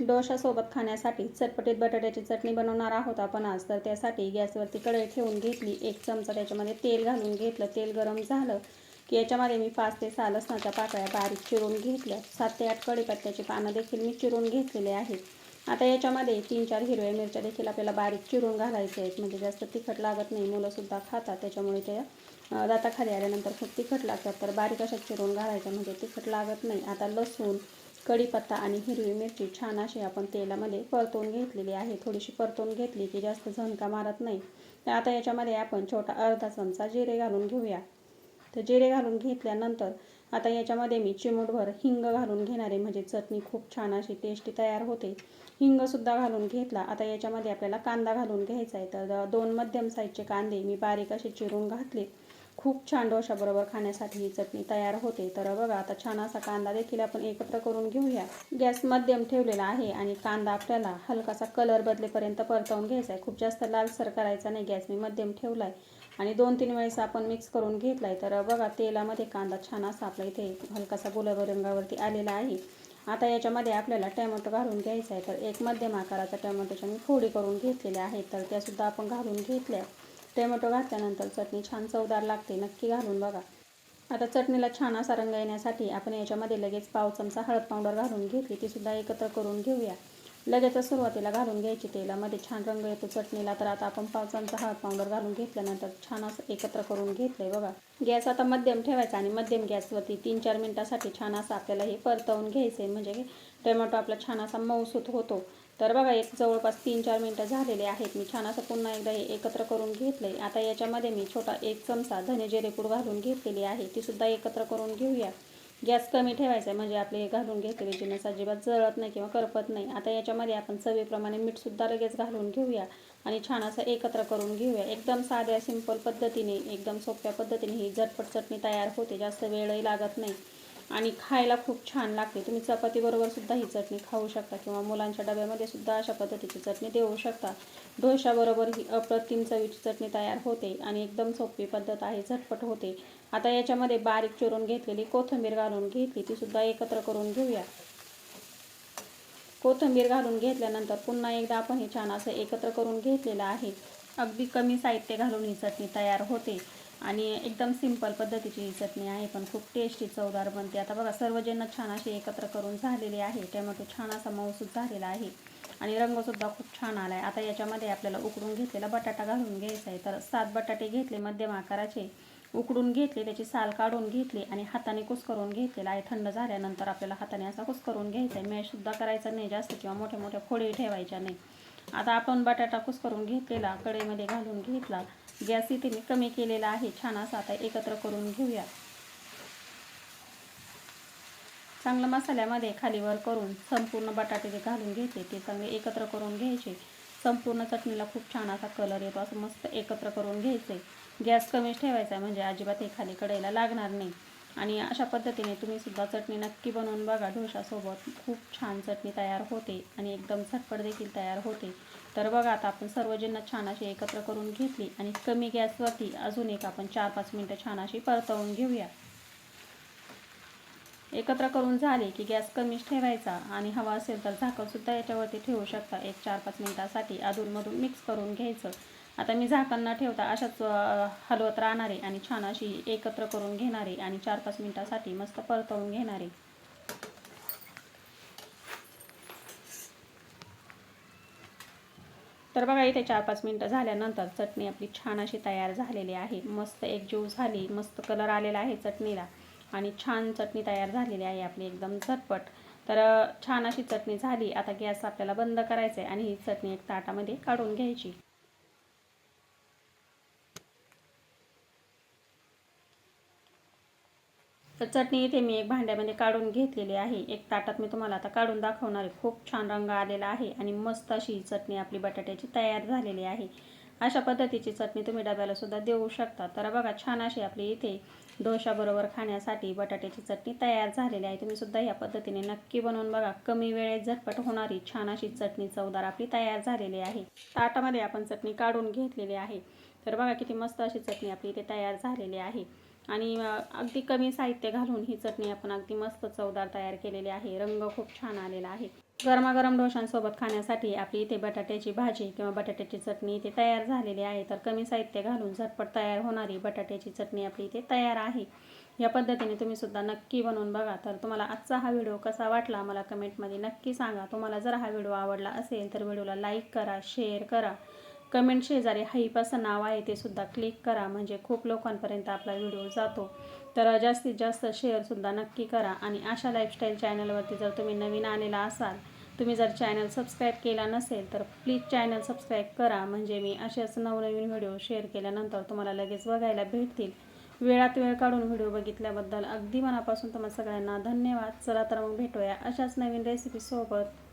डोशासोबत खाण्यासाठी चटपटीत बटाट्याची चटणी बनवणार आहोत आपण आज. तर त्यासाठी गॅसवरती कढई ठेवून घेतली एक चमचा त्याच्यामध्ये तेल घालून घेतलं. तेल गरम झालं की याच्यामध्ये मी पाच ते सहा लसणाच्या पाकळ्या बारीक चिरून घेतल्या. सात ते आठ कढीपत्त्याची पानं देखील मी चिरून घेतलेले आहेत. आता याच्यामध्ये तीन चार हिरव्या मिरच्या देखील आपल्याला बारीक चिरून घालायचे आहेत. म्हणजे जास्त तिखट लागत नाही. मुलंसुद्धा खातात. त्याच्यामुळे ते दाताखाली आल्यानंतर खूप तिखट लागतात. तर बारीक अशा चिरून घालायच्या म्हणजे तिखट लागत नाही. आता लसूण कढीपत्ता आणि हिरवी मिरची छान अशी आपण तेलामध्ये परतून घेतलेली आहे. थोडीशी परतून घेतली की जास्त झणका मारत नाही. तर आता याच्यामध्ये आपण छोटा अर्धा चमचा जिरे घालून घेऊया. तर जिरे घालून घेतल्यानंतर आता याच्यामध्ये मी चिमूटभर हिंग घालून घेणारे म्हणजे चटणी खूप छान अशी टेस्टी तयार होते. हिंगसुद्धा घालून घेतला. आता याच्यामध्ये आपल्याला कांदा घालून घ्यायचा आहे. तर दोन मध्यम साईजचे कांदे मी बारीक असे चिरून घातले. खूप छान डोशाबरोबर खाण्यासाठी ही चटणी तयार होते. तर बघा आता छान असा कांदा देखील आपण एकत्र करून घेऊया. गॅस मध्यम ठेवलेला आहे आणि कांदा आपल्याला हलकासा कलर बदलेपर्यंत परतवून घ्यायचा आहे. खूप जास्त लालसर करायचा नाही गॅस मी मध्यम ठेवला आहे आणि दोन तीन वेळेस आपण मिक्स करून घेतला आहे तर बघा तेलामध्ये कांदा छान असा आपला इथे हलकासा गुलाबी रंगावरती आलेला आहे. आता याच्यामध्ये आपल्याला टॅमॅटो घालून घ्यायचा आहे. तर एक मध्यम आकाराचा टॅमॅटोच्या मी फोडी करून घेतलेल्या आहेत. तर त्यासुद्धा आपण घालून घेतल्या. टोमॅटो घातल्यानंतर चटणी छान चवदार लागते नक्की घालून बघा. आता चटणीला छान असा रंग येण्यासाठी आपण याच्यामध्ये लगेच पाव चमचा हळद पावडर घालून घेतली ती सुद्धा एकत्र करून घेऊया. लगेचच सुरुवातीला घालून घ्यायची तेलामध्ये छान रंग येतो चटणीला तर आता आपण पाव चमचा हळद पावडर घालून घेतल्यानंतर छान असं एकत्र करून घेतलंय बघा. गॅस आता मध्यम ठेवायचा आणि मध्यम गॅसवरती तीन चार मिनिटासाठी छान असं आपल्याला हे परतवून घ्यायचं आहे म्हणजे टोमॅटो आपला छान असा मऊसूत होतो. तर बघा एक जवळपास तीन चार मिनटं झालेले आहेत. मी छान असं पुन्हा एकदा हे एकत्र करून घेतलंय. आता याच्यामध्ये मी छोटा एक चमचा धने जिरेपूड घालून घेतलेली आहे. ती सुद्धा एकत्र करून घेऊया. गॅस कमी ठेवायचा आहे म्हणजे आपले हे घालून घेतलेले जिन्नस अजिबात जळत नाही किंवा करपत नाही. आता याच्यामध्ये आपण चवीप्रमाणे मीठसुद्धा लगेच घालून घेऊया आणि छान असं एकत्र करून घेऊया. एकदम साध्या सिंपल पद्धतीने एकदम सोप्या पद्धतीने ही झटपट चटणी तयार होते. जास्त वेळही लागत नाही. आणि खायला खूप छान लागते. तुम्ही चपातीबरोबर सुद्धा ही चटणी खाऊ शकता किंवा मुलांच्या डब्यामध्ये सुद्धा अशा पद्धतीची चटणी देऊ शकता. डोशाबरोबर ही अप्रतिम चवीची चटणी तयार होते आणि एकदम सोपी पद्धत आहे झटपट होते. आता याच्यामध्ये बारीक चिरून घेतलेली कोथिंबीर घालून घेतली ती सुद्धा एकत्र करून घेऊया. कोथिंबीर घालून घेतल्यानंतर पुन्हा एकदा आपण हे छान असं एकत्र करून घेतलेलं आहे. अगदी कमी साहित्य घालून ही चटणी तयार होते. आणि एकदम सिंपल पद्धतीची ही चटणी आहे पण खूप टेस्टी चवदार बनते. आता बघा सर्वजण छान असे एकत्र करून झालेले आहे. टोमॅटो छान असा मऊसूद झालेला आहे आणि रंगसुद्धा खूप छान आला आहे आता याच्यामध्ये आपल्याला उकडून घेतलेला बटाटा घालून घ्यायचा आहे. तर सात बटाटे घेतले मध्यम आकाराचे. उकडून घेतले त्याची साल काढून घेतली आणि हाताने कुसकरून घेतलेला आहे. थंड झाल्यानंतर आपल्याला हाताने असा कुसकरून घ्यायचा आहे. मॅशसुद्धा करायचा नाही जास्त किंवा मोठ्या मोठ्या फोडी ठेवायच्या नाही. आता आपण बटाटा कुसकरून घेतलेला कढईमध्ये घालून घेतला. गॅस इथे मी कमी केलेला आहे छान असा आता एकत्र करून घेऊया. चांगलं मसाल्यामध्ये खालीवर करून संपूर्ण बटाटे जे घालून घ्यायचे ते चांगले एकत्र करून घ्यायचे. संपूर्ण चटणीला खूप छान असा कलर येतो असं मस्त एकत्र करून घ्यायचे. गॅस कमीच ठेवायचा आहे म्हणजे अजिबात हे खाली कढईला लागणार नाही. आणि अशा पद्धतीने तुम्ही सुद्धा चटणी नक्की बनवून बघा. डोशासोबत खूप छान चटणी तयार होते आणि एकदम झटपट देखील तयार होते. तर बघा आता आपण सर्वजण छान अशी एकत्र करून घेतली आणि कमी गॅसवरती अजून एक आपण चार पाच मिनटं छान अशी परतवून घेऊया. एकत्र करून झाले की गॅस कमीच ठेवायचा आणि हवा असेल तर झाकणसुद्धा याच्यावरती ठेवू शकता. एक चार पाच मिनटासाठी अधूनमधून मिक्स करून घ्यायचं. आता मी झाकण न ठेवता अशाच हलवत राहणारे आणि छान अशी एकत्र करून घेणारे आणि चार पाच मिनटासाठी मस्त परतवून घेणारे. तर बघा इथे चार पाच मिनटं झाल्यानंतर चटणी आपली छान अशी तयार झालेली आहे. मस्त एकजीव झाली मस्त कलर आलेला आहे चटणीला. आणि छान चटणी तयार झालेली आहे आपली एकदम झटपट. तर छान अशी चटणी झाली. आता गॅस आपल्याला बंद करायचा आहे आणि ही चटणी एक ताटामध्ये काढून घ्यायची. तर चटणी इथे मी एक भांड्यामध्ये काढून घेतलेली आहे. एक ताटात मी तुम्हाला आता काढून दाखवणार आहे. खूप छान रंग आलेला आहे आणि मस्त अशी ही चटणी आपली बटाट्याची तयार झालेली आहे. अशा पद्धतीची चटणी तुम्ही डब्याला सुद्धा देऊ शकता. तर बघा छान अशी आपली इथे डोशाबरोबर खाण्यासाठी बटाट्याची चटणी तयार झालेली आहे. तुम्ही सुद्धा या पद्धतीने नक्की बनवून बघा. कमी वेळेत झटपट होणारी छान अशी चटणी चवदार आपली तयार झालेली आहे. ताटामध्ये आपण चटणी काढून घेतलेली आहे. तर बघा किती मस्त अशी चटणी आपली इथे तयार झालेली आहे. आणि अगदी कमी साहित्य घालून ही चटणी आपण अगदी मस्त चवदार तयार केलेली आहे. रंग खूप छान आलेला आहे. गरमागरम डोशांसोबत खाण्यासाठी आपली इथे बटाट्याची भाजी किंवा बटाट्याची चटणी इथे तयार झालेली आहे. तर कमी साहित्य घालून झटपट तयार होणारी बटाट्याची चटणी आपली इथे तयार आहे. या पद्धतीने तुम्ही सुद्धा नक्की बनवून बघा. तर तुम्हाला आजचा हा व्हिडिओ कसा वाटला मला कमेंटमध्ये नक्की सांगा. तुम्हाला जर हा व्हिडिओ आवडला असेल तर व्हिडिओला लाईक करा शेअर करा. कमेंट शेजारी हाईप असं नाव आहे ते सुद्धा क्लिक करा. म्हणजे खूप लोकांपर्यंत आपला व्हिडिओ जातो. तर जास्तीत जास्त शेअरसुद्धा नक्की करा. आणि अशा लाईफस्टाईल चॅनलवरती जर तुम्ही नवीन आलेला असाल तुम्ही जर चॅनल सबस्क्राईब केला नसेल तर प्लीज चॅनल सबस्क्राईब करा. म्हणजे मी असेच नवनवीन व्हिडिओ शेअर केल्यानंतर तुम्हाला लगेच बघायला भेटतील. वेळात वेळ काढून व्हिडिओ बघितल्याबद्दल अगदी मनापासून तुम्हाला सगळ्यांना धन्यवाद. चला तर मग भेटूया अशाच नवीन रेसिपीसोबत